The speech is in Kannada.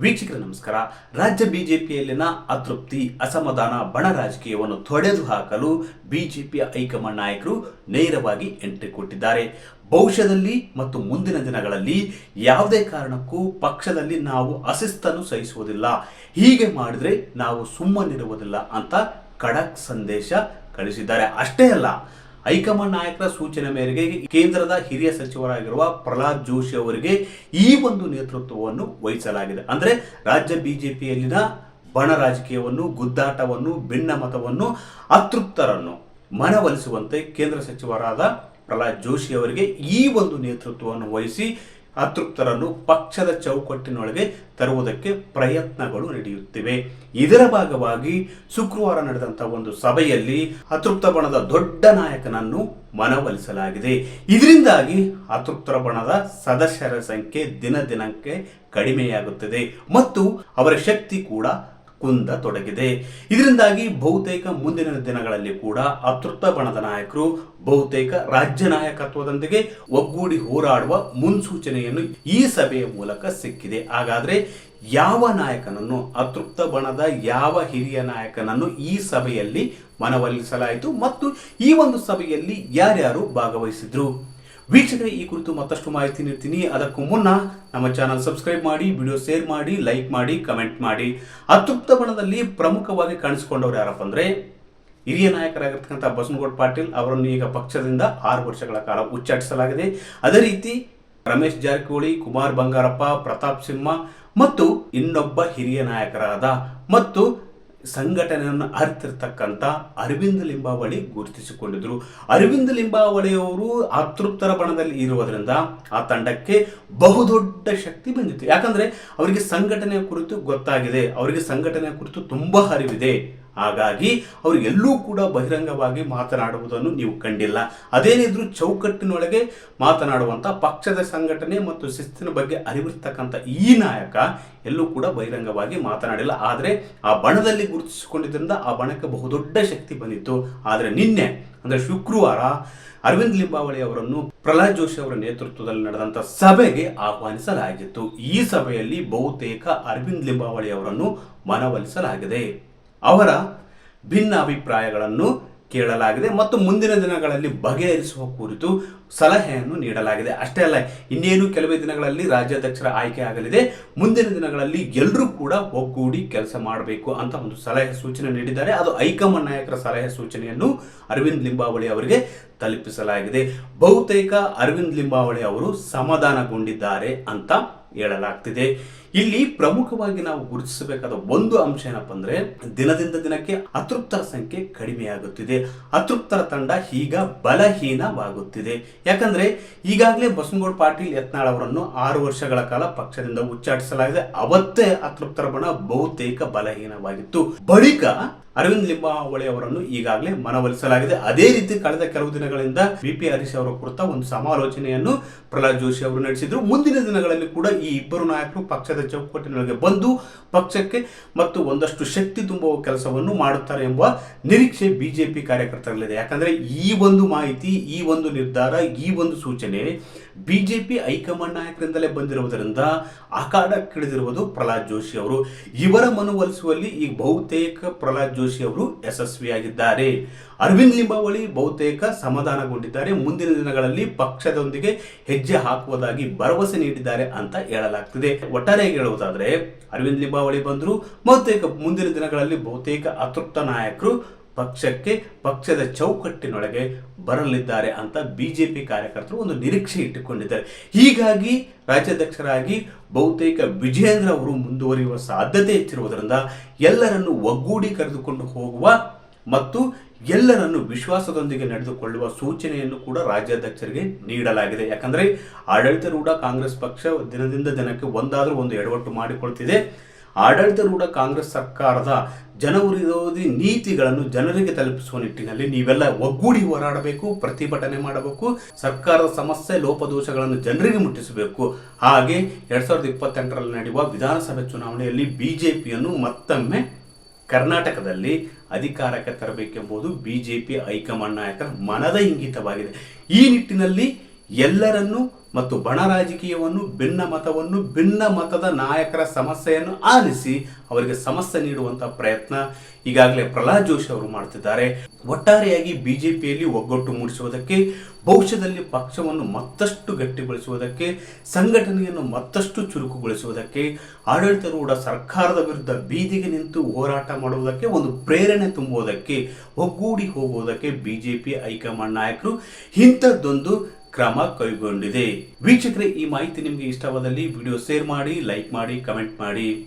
ವೀಕ್ಷಕರ ನಮಸ್ಕಾರ. ರಾಜ್ಯ ಬಿಜೆಪಿಯಲ್ಲಿನ ಅತೃಪ್ತಿ, ಅಸಮಾಧಾನ, ಬಣ ರಾಜಕೀಯವನ್ನು ತೊಡೆದು ಹಾಕಲು ಬಿಜೆಪಿಯ ಹೈಕಮಾಂಡ್ ನಾಯಕರು ನೇರವಾಗಿ ಎಂಟ್ರಿ ಕೊಟ್ಟಿದ್ದಾರೆ. ಭವಿಷ್ಯದಲ್ಲಿ ಮತ್ತು ಮುಂದಿನ ದಿನಗಳಲ್ಲಿ ಯಾವುದೇ ಕಾರಣಕ್ಕೂ ಪಕ್ಷದಲ್ಲಿ ನಾವು ಅಸಿಸ್ತನ್ನು ಸಹಿಸುವುದಿಲ್ಲ. ಹೀಗೆ ಮಾಡಿದ್ರೆ ನಾವು ಸುಮ್ಮನಿರುವುದಿಲ್ಲ ಅಂತ ಖಡಕ್ ಸಂದೇಶ ಕಳಿಸಿದ್ದಾರೆ. ಅಷ್ಟೇ ಅಲ್ಲ ಹೈಕಮಾಂಡ್ ನಾಯಕರ ಸೂಚನೆ ಮೇರೆಗೆ ಕೇಂದ್ರದ ಹಿರಿಯ ಸಚಿವರಾಗಿರುವ ಪ್ರಹ್ಲಾದ್ ಜೋಶಿ ಅವರಿಗೆ ಈ ಒಂದು ನೇತೃತ್ವವನ್ನು ವಹಿಸಲಾಗಿದೆ. ಅಂದ್ರೆ ರಾಜ್ಯ ಬಿಜೆಪಿಯಲ್ಲಿನ ಬಣ ರಾಜಕೀಯವನ್ನು, ಗುದ್ದಾಟವನ್ನು ಭಿನ್ನಮತವನ್ನು ಅತೃಪ್ತರನ್ನು ಮನವೊಲಿಸುವಂತೆ ಕೇಂದ್ರ ಸಚಿವರಾದ ಪ್ರಹ್ಲಾದ್ ಜೋಶಿ ಅವರಿಗೆ ಈ ಒಂದು ನೇತೃತ್ವವನ್ನು ವಹಿಸಿ ಅತೃಪ್ತರನ್ನು ಪಕ್ಷದ ಚೌಕಟ್ಟಿನೊಳಗೆ ತರುವುದಕ್ಕೆ ಪ್ರಯತ್ನಗಳು ನಡೆಯುತ್ತಿವೆ. ಇದರ ಭಾಗವಾಗಿ ಶುಕ್ರವಾರ ನಡೆದಂತಹ ಒಂದು ಸಭೆಯಲ್ಲಿ ಅತೃಪ್ತ ಬಣದ ದೊಡ್ಡ ನಾಯಕನನ್ನು ಮನವೊಲಿಸಲಾಗಿದೆ. ಇದರಿಂದಾಗಿ ಅತೃಪ್ತರ ಬಣದ ಸದಸ್ಯರ ಸಂಖ್ಯೆ ದಿನ ದಿನಕ್ಕೆ ಕಡಿಮೆಯಾಗುತ್ತದೆ. ಮತ್ತು ಅವರ ಶಕ್ತಿ ಕೂಡ ಕುಂದ ತೊಡಗಿದೆ. ಇದರಿಂದಾಗಿ ಬಹುತೇಕ ಮುಂದಿನ ದಿನಗಳಲ್ಲಿ ಕೂಡ ಅತೃಪ್ತ ಬಣದ ನಾಯಕರು, ಬಹುತೇಕ ರಾಜ್ಯ ನಾಯಕತ್ವದೊಂದಿಗೆ ಒಗ್ಗೂಡಿ ಹೋರಾಡುವ ಮುನ್ಸೂಚನೆಯನ್ನು ಈ ಸಭೆಯ ಮೂಲಕ ಸಿಕ್ಕಿದೆ. ಹಾಗಾದ್ರೆ ಯಾವ ನಾಯಕನನ್ನು, ಅತೃಪ್ತ ಬಣದ ಯಾವ ಹಿರಿಯ ನಾಯಕನನ್ನು ಈ ಸಭೆಯಲ್ಲಿ ಮನವೊಲಿಸಲಾಯಿತು ಮತ್ತು ಈ ಒಂದು ಸಭೆಯಲ್ಲಿ ಯಾರ್ಯಾರು ಭಾಗವಹಿಸಿದ್ರು? ವೀಕ್ಷಕರೇ, ಈ ಕುರಿತು ಮತ್ತಷ್ಟು ಮಾಹಿತಿ ನೀಡ್ತೀನಿ. ಅದಕ್ಕೂ ಮುನ್ನ ನಮ್ಮ ಚಾನಲ್ ಸಬ್ಸ್ಕ್ರೈಬ್ ಮಾಡಿ, ವಿಡಿಯೋ ಶೇರ್ ಮಾಡಿ, ಲೈಕ್ ಮಾಡಿ, ಕಮೆಂಟ್ ಮಾಡಿ. ಅತೃಪ್ತ ಬಣದಲ್ಲಿ ಪ್ರಮುಖವಾಗಿ ಕಾಣಿಸಿಕೊಂಡವರು ಯಾರಪ್ಪ ಅಂದ್ರೆ, ಹಿರಿಯ ನಾಯಕರಾಗಿರ್ತಕ್ಕಂಥ ಬಸನಗೌಡ ಪಾಟೀಲ್ ಅವರನ್ನು ಈಗ ಪಕ್ಷದಿಂದ ಆರು ವರ್ಷಗಳ ಕಾಲ ಉಚ್ಚಾಟಿಸಲಾಗಿದೆ. ಅದೇ ರೀತಿ ರಮೇಶ್ ಜಾರಕಿಹೊಳಿ, ಕುಮಾರ್ ಬಂಗಾರಪ್ಪ, ಪ್ರತಾಪ್ ಸಿಂಹ ಮತ್ತು ಇನ್ನೊಬ್ಬ ಹಿರಿಯ ನಾಯಕರಾದ ಮತ್ತು ಸಂಘಟನೆಯನ್ನು ಅರಿತಿರ್ತಕ್ಕಂಥ ಅರವಿಂದ ಲಿಂಬಾವಳಿ ಗುರುತಿಸಿಕೊಂಡಿದ್ರು ಅರವಿಂದ ಲಿಂಬಾವಳಿಯವರು ಅತೃಪ್ತರ ಬಣದಲ್ಲಿ ಇರುವುದರಿಂದ ಆ ತಂಡಕ್ಕೆ ಬಹುದೊಡ್ಡ ಶಕ್ತಿ ಬಂದಿತ್ತು. ಯಾಕಂದ್ರೆ ಅವರಿಗೆ ಸಂಘಟನೆಯ ಕುರಿತು ಗೊತ್ತಾಗಿದೆ. ಅವರಿಗೆ ಸಂಘಟನೆಯ ಕುರಿತು ತುಂಬಾ ಅರಿವಿದೆ. ಹಾಗಾಗಿ ಅವರು ಎಲ್ಲೂ ಕೂಡ ಬಹಿರಂಗವಾಗಿ ಮಾತನಾಡುವುದನ್ನು ನೀವು ಕಂಡಿಲ್ಲ. ಅದೇನಿದ್ರು ಚೌಕಟ್ಟಿನೊಳಗೆ ಮಾತನಾಡುವಂತ ಪಕ್ಷದ ಸಂಘಟನೆ ಮತ್ತು ಶಿಸ್ತಿನ ಬಗ್ಗೆ ಅರಿವಿರ್ತಕ್ಕಂಥ ಈ ನಾಯಕ ಎಲ್ಲೂ ಕೂಡ ಬಹಿರಂಗವಾಗಿ ಮಾತನಾಡಿಲ್ಲ. ಆದರೆ ಆ ಬಣದಲ್ಲಿ ಗುರುತಿಸಿಕೊಂಡಿದ್ದರಿಂದ ಆ ಬಣಕ್ಕೆ ಬಹುದೊಡ್ಡ ಶಕ್ತಿ ಬಂದಿತ್ತು. ಆದರೆ ನಿನ್ನೆ, ಅಂದ್ರೆ ಶುಕ್ರವಾರ ಅರವಿಂದ್ ಲಿಂಬಾವಳಿ ಅವರನ್ನು ಪ್ರಹ್ಲಾದ್ ಜೋಶಿ ಅವರ ನೇತೃತ್ವದಲ್ಲಿ ನಡೆದಂತ ಸಭೆಗೆ ಆಹ್ವಾನಿಸಲಾಗಿತ್ತು. ಈ ಸಭೆಯಲ್ಲಿ ಬಹುತೇಕ ಅರವಿಂದ್ ಲಿಂಬಾವಳಿ ಅವರನ್ನು ಮನವೊಲಿಸಲಾಗಿದೆ. ಅವರ ಭಿನ್ನ ಅಭಿಪ್ರಾಯಗಳನ್ನು ಕೇಳಲಾಗಿದೆ ಮತ್ತು ಮುಂದಿನ ದಿನಗಳಲ್ಲಿ ಬಗೆಹರಿಸುವ ಕುರಿತು ಸಲಹೆಯನ್ನು ನೀಡಲಾಗಿದೆ. ಅಷ್ಟೇ ಅಲ್ಲ, ಇನ್ನೇನು ಕೆಲವೇ ದಿನಗಳಲ್ಲಿ ರಾಜ್ಯಾಧ್ಯಕ್ಷರ ಆಯ್ಕೆ ಆಗಲಿದೆ, ಮುಂದಿನ ದಿನಗಳಲ್ಲಿ ಎಲ್ಲರೂ ಕೂಡ ಒಗ್ಗೂಡಿ ಕೆಲಸ ಮಾಡಬೇಕು ಅಂತ ಒಂದು ಸಲಹೆ ಸೂಚನೆ ನೀಡಿದ್ದಾರೆ. ಅದು ಹೈಕಮಾಂಡ್ ನಾಯಕರ ಸಲಹೆ ಸೂಚನೆಯನ್ನು ಅರವಿಂದ್ ಲಿಂಬಾವಳಿ ಅವರಿಗೆ ತಲುಪಿಸಲಾಗಿದೆ. ಬಹುತೇಕ ಅರವಿಂದ್ ಲಿಂಬಾವಳಿ ಅವರು ಸಮಾಧಾನಗೊಂಡಿದ್ದಾರೆ ಅಂತ ಹೇಳಲಾಗ್ತಿದೆ. ಇಲ್ಲಿ ಪ್ರಮುಖವಾಗಿ ನಾವು ಗುರುತಿಸಬೇಕಾದ ಒಂದು ಅಂಶ ಏನಪ್ಪ ಅಂದ್ರೆ, ದಿನದಿಂದ ದಿನಕ್ಕೆ ಅತೃಪ್ತರ ಸಂಖ್ಯೆ ಕಡಿಮೆಯಾಗುತ್ತಿದೆ. ಅತೃಪ್ತರ ತಂಡ ಈಗ ಬಲಹೀನವಾಗುತ್ತಿದೆ. ಯಾಕಂದ್ರೆ, ಈಗಾಗಲೇ ಬಸನಗೌಡ ಪಾಟೀಲ್ ಯತ್ನಾಳ್ ಅವರನ್ನು ಆರು ವರ್ಷಗಳ ಕಾಲ ಪಕ್ಷದಿಂದ ಉಚ್ಚಾಟಿಸಲಾಗಿದೆ. ಅವತ್ತೇ ಅತೃಪ್ತರ ಬಣ ಬಹುತೇಕ ಬಲಹೀನವಾಗಿತ್ತು. ಬಳಿಕ ಅರವಿಂದ್ ಲಿಂಬಾವಳಿ ಅವರನ್ನು ಈಗಾಗಲೇ ಮನವೊಲಿಸಲಾಗಿದೆ. ಅದೇ ರೀತಿ ಕಳೆದ ಕೆಲವು ದಿನಗಳಿಂದ ಬಿ ಪಿ ಹರೀಶ್ ಅವರ ಕುರಿತ ಒಂದು ಸಮಾಲೋಚನೆಯನ್ನು ಪ್ರಹ್ಲಾದ್ ಜೋಶಿ ಅವರು ನಡೆಸಿದ್ರು. ಮುಂದಿನ ದಿನಗಳಲ್ಲಿ ಕೂಡ ಈ ಇಬ್ಬರು ನಾಯಕರು ಪಕ್ಷದ ಚೌಕಟ್ಟಿನೊಳಗೆ ಬಂದು ಪಕ್ಷಕ್ಕೆ ಮತ್ತು ಒಂದಷ್ಟು ಶಕ್ತಿ ತುಂಬುವ ಕೆಲಸವನ್ನು ಮಾಡುತ್ತಾರೆ ಎಂಬ ನಿರೀಕ್ಷೆ ಬಿಜೆಪಿ ಕಾರ್ಯಕರ್ತರಲ್ಲಿದೆ. ಯಾಕಂದ್ರೆ ಈ ಒಂದು ಮಾಹಿತಿ, ಈ ಒಂದು ನಿರ್ಧಾರ, ಈ ಒಂದು ಸೂಚನೆ ಬಿಜೆಪಿ ಹೈಕಮಾಂಡ್ ನಾಯಕರಿಂದಲೇ ಬಂದಿರುವುದರಿಂದ ಅಖಾಡಕ್ಕಿಳಿದಿರುವುದು ಪ್ರಹ್ಲಾದ್ ಜೋಶಿ ಅವರು. ಇವರ ಮನವೊಲಿಸುವಲ್ಲಿ ಈ ಬಹುತೇಕ ಪ್ರಹ್ಲಾದ್ ಜೋಶಿ ಅವರು ಯಶಸ್ವಿಯಾಗಿದ್ದಾರೆ. ಅರವಿಂದ್ ಲಿಂಬಾವಳಿ ಬಹುತೇಕ ಸಮಾಧಾನಗೊಂಡಿದ್ದಾರೆ. ಮುಂದಿನ ದಿನಗಳಲ್ಲಿ ಪಕ್ಷದೊಂದಿಗೆ ಹೆಜ್ಜೆ ಹಾಕುವುದಾಗಿ ಭರವಸೆ ನೀಡಿದ್ದಾರೆ ಅಂತ ಹೇಳಲಾಗ್ತಿದೆ ಒಟ್ಟಾರೆ ಹೇಳುವುದಾದ್ರೆ, ಅರವಿಂದ್ ಲಿಂಬಾವಳಿ ಬಂದರು, ಬಹುತೇಕ ಮುಂದಿನ ದಿನಗಳಲ್ಲಿ ಬಹುತೇಕ ಅತೃಪ್ತ ನಾಯಕರು ಪಕ್ಷಕ್ಕೆ, ಪಕ್ಷದ ಚೌಕಟ್ಟಿನೊಳಗೆ ಬರಲಿದ್ದಾರೆ ಅಂತ ಬಿಜೆಪಿ ಕಾರ್ಯಕರ್ತರು ಒಂದು ನಿರೀಕ್ಷೆ ಇಟ್ಟುಕೊಂಡಿದ್ದಾರೆ. ಹೀಗಾಗಿ ರಾಜ್ಯಾಧ್ಯಕ್ಷರಾಗಿ ಬಹುತೇಕ ವಿಜೇಂದ್ರ ಅವರು ಮುಂದುವರಿಯುವ ಸಾಧ್ಯತೆ ಹೆಚ್ಚಿರುವುದರಿಂದ ಎಲ್ಲರನ್ನು ಒಗ್ಗೂಡಿ ಕರೆದುಕೊಂಡು ಹೋಗುವ ಮತ್ತು ಎಲ್ಲರನ್ನು ವಿಶ್ವಾಸದೊಂದಿಗೆ ನಡೆದುಕೊಳ್ಳುವ ಸೂಚನೆಯನ್ನು ಕೂಡ ರಾಜ್ಯಾಧ್ಯಕ್ಷರಿಗೆ ನೀಡಲಾಗಿದೆ. ಯಾಕಂದ್ರೆ ಆಡಳಿತಾರೂಢ ಕಾಂಗ್ರೆಸ್ ಪಕ್ಷ ದಿನದಿಂದ ದಿನಕ್ಕೆ ಒಂದಾದರೂ ಒಂದು ಎಡವಟ್ಟು ಮಾಡಿಕೊಳ್ತಿದೆ. ಆಡಳಿತಾರೂಢ ಕಾಂಗ್ರೆಸ್ ಸರ್ಕಾರದ ಜನವಿರೋಧಿ ನೀತಿಗಳನ್ನು ಜನರಿಗೆ ತಲುಪಿಸುವ ನಿಟ್ಟಿನಲ್ಲಿ ನೀವೆಲ್ಲ ಒಗ್ಗೂಡಿ ಹೋರಾಡಬೇಕು, ಪ್ರತಿಭಟನೆ ಮಾಡಬೇಕು, ಸರ್ಕಾರದ ಸಮಸ್ಯೆ, ಲೋಪದೋಷಗಳನ್ನು ಜನರಿಗೆ ಮುಟ್ಟಿಸಬೇಕು. ಹಾಗೆ ಎರಡ್ ಸಾವಿರದ ಇಪ್ಪತ್ತೆಂಟರಲ್ಲಿ ನಡೆಯುವ ವಿಧಾನಸಭೆ ಚುನಾವಣೆಯಲ್ಲಿ ಬಿಜೆಪಿಯನ್ನು ಮತ್ತೊಮ್ಮೆ ಕರ್ನಾಟಕದಲ್ಲಿ ಅಧಿಕಾರಕ್ಕೆ ತರಬೇಕೆಂಬುದು ಬಿಜೆಪಿ ಹೈಕಮಾಂಡ್ ನಾಯಕರ ಮನದ ಇಂಗಿತವಾಗಿದೆ. ಈ ನಿಟ್ಟಿನಲ್ಲಿ ಎಲ್ಲರನ್ನೂ ಮತ್ತು ಬಣ ರಾಜಕೀಯವನ್ನು, ಭಿನ್ನ ಮತವನ್ನು, ಭಿನ್ನ ಮತದ ನಾಯಕರ ಸಮಸ್ಯೆಯನ್ನು ಆಲಿಸಿ ಅವರಿಗೆ ಸಮಸ್ಯೆ ನೀಡುವಂತಹ ಪ್ರಯತ್ನ ಈಗಾಗಲೇ ಪ್ರಹ್ಲಾದ್ ಜೋಶಿ ಅವರು ಮಾಡ್ತಿದ್ದಾರೆ. ಒಟ್ಟಾರೆಯಾಗಿ ಬಿಜೆಪಿಯಲ್ಲಿ ಒಗ್ಗಟ್ಟು ಮೂಡಿಸುವುದಕ್ಕೆ, ಭವಿಷ್ಯದಲ್ಲಿ ಪಕ್ಷವನ್ನು ಮತ್ತಷ್ಟು ಗಟ್ಟಿಗೊಳಿಸುವುದಕ್ಕೆ, ಸಂಘಟನೆಯನ್ನು ಮತ್ತಷ್ಟು ಚುರುಕುಗೊಳಿಸುವುದಕ್ಕೆ, ಆಡಳಿತಾರೂಢ ಸರ್ಕಾರದ ವಿರುದ್ಧ ಬೀದಿಗೆ ನಿಂತು ಹೋರಾಟ ಮಾಡುವುದಕ್ಕೆ, ಒಂದು ಪ್ರೇರಣೆ ತುಂಬುವುದಕ್ಕೆ, ಒಗ್ಗೂಡಿ ಹೋಗುವುದಕ್ಕೆ ಬಿಜೆಪಿ ಹೈಕಮಾಂಡ್ ನಾಯಕರು ಇಂಥದ್ದೊಂದು ಕ್ರಮ ಕೈಗೊಂಡಿದೆ. ವೀಕ್ಷಕರೇ ಈ ಮಾಹಿತಿ ನಿಮಗೆ ಇಷ್ಟವಾದಲ್ಲಿ ವಿಡಿಯೋ ಶೇರ್ ಮಾಡಿ ಲೈಕ್ ಮಾಡಿ ಕಮೆಂಟ್ ಮಾಡಿ.